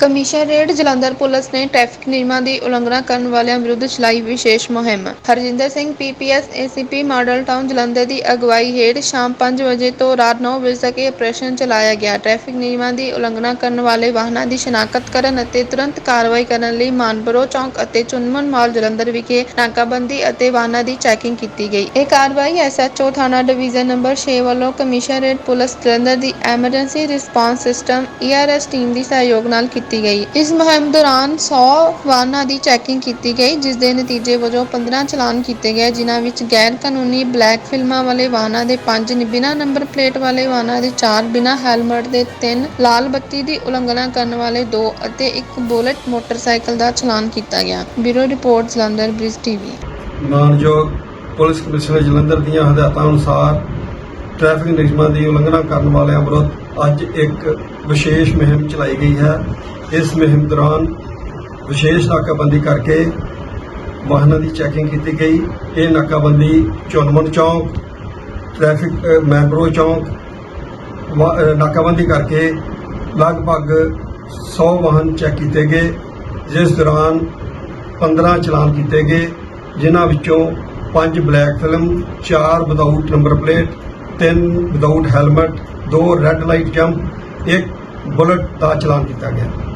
Commissionerate Jalandhar police ਨੇ traffic ਨਿਯਮਾਂ ਦੀ ਉਲੰਘਣਾ ਕਰਨ ਵਾਲਿਆਂ ਵਿਰੁੱਧ ਚਲਾਈ ਵਿਸ਼ੇਸ਼ ਮੁਹਿੰਮ। Harjinder Singh PPS ACP model town Jalandhar ਦੀ ਅਗਵਾਈ ਹੇਠ ਸ਼ਾਮ 5 ਵਜੇ ਤੋਂ ਰਾਤ 9 ਵਜੇ ਤੱਕ ਇਹ ਆਪਰੇਸ਼ਨ ਚਲਾਇਆ ਗਿਆ। ਟ੍ਰੈਫਿਕ ਨਿਯਮਾਂ ਦੀ ਉਲੰਘਣਾ ਕਰਨ ਵਾਲੇ ਵਾਹਨਾਂ ਦੀ ਸ਼ਨਾਖਤ ਕਰਨ ਅਤੇ ਤੁਰੰਤ ਕਾਰਵਾਈ ਕਰਨ ਲਈ ਮਾਨਬਰੋ ਚੌਂਕ ਅਤੇ ਚੁਨਮਨ ਮਾਲ ਜਲੰਧਰ ਵਿਖੇ ਨਾਕਾਬੰਦੀ ਅਤੇ ਵਾਹਨਾਂ ਦੀ ਚੈਕਿੰਗ ਕੀਤੀ ਗਈ। ਇਹ ਕਾਰਵਾਈ ਐਸਐਚਓ ਥਾਣਾ ਡਿਵੀਜ਼ਨ ਨੰਬਰ 6 ਵੱਲੋਂ ਕਮਿਸ਼ਨਰੇਟ ਪੁਲਿਸ ਜਲੰਧਰ ਦੀ emergency response system ERS team ਦੀ ਸਹਿਯੋਗ ਨਾਲ ਕੀਤੀ ਕੀਤੀ ਗਈ। ਇਸ ਮੁਹਿੰਮ ਦੌਰਾਨ 100 ਵਾਹਨਾਂ ਦੀ ਚੈਕਿੰਗ ਕੀਤੀ ਗਈ, ਜਿਸ ਦੇ ਨਤੀਜੇ ਵਜੋਂ 15 ਚਲਾਨ ਕੀਤੇ ਗਏ, ਜਿਨ੍ਹਾਂ ਵਿੱਚ ਗੈਰ ਕਾਨੂੰਨੀ ਬਲੈਕ ਫਿਲਮਾਂ ਵਾਲੇ ਵਾਹਨਾਂ ਦੇ 5 ਬਿਨਾਂ ਨੰਬਰ ਪਲੇਟ ਵਾਲੇ ਵਾਹਨਾਂ ਦੇ 4 ਬਿਨਾਂ ਹੈਲਮਟ ਦੇ 3 ਲਾਲ ਬੱਤੀ ਦੀ ਉਲੰਘਣਾ ਕਰਨ ਵਾਲੇ 2 ਅਤੇ ਇੱਕ ਬੁਲਟ ਮੋਟਰਸਾਈਕਲ ਦਾ ਚਲਾਨ ਕੀਤਾ ਗਿਆ। Bureau report, Jalandhar, Brij TV. ਮਾਨਯੋਗ ਪੁਲਿਸ ਕਮਿਸ਼ਨਰ ਜਲੰਧਰ ਦੀਆਂ ਹਦਾਇਤਾਂ ਅਨੁਸਾਰ ਟ੍ਰੈਫਿਕ ਨਿਯਮਾਂ ਦੀ ਉਲੰਘਣਾ ਕਰਨ ਵਾਲਿਆਂ ਵਿਰੁੱਧ ਅੱਜ ਇੱਕ ਵਿਸ਼ੇਸ਼ ਮੁਹਿੰਮ ਚਲਾਈ ਗਈ ਹੈ। ਇਸ ਮੁਹਿੰਮ ਦੌਰਾਨ ਵਿਸ਼ੇਸ਼ ਨਾਕਾਬੰਦੀ ਕਰਕੇ ਵਾਹਨਾਂ ਦੀ ਚੈਕਿੰਗ ਕੀਤੀ ਗਈ। ਇਹ ਨਾਕਾਬੰਦੀ ਚੌਨਮਨ ਚੌਂਕ ਟ੍ਰੈਫਿਕ ਅ, ਮੈਂਬਰੋ ਚੌਂਕ ਵਾ- ਨਾਕਾਬੰਦੀ ਕਰਕੇ ਲਗਭਗ 100 ਵਾਹਨ ਚੈੱਕ ਕੀਤੇ ਗਏ ਜਿਸ ਦੌਰਾਨ 15 ਚਲਾਨ ਕੀਤੇ ਗਏ ਜਿਨ੍ਹਾਂ ਵਿੱਚੋਂ 5 black film 4 without number plate 3 without helmet 2 red light jump ਇੱਕ ਬੁਲਟ ਦਾ ਚਲਾਨ ਕੀਤਾ ਗਿਆ।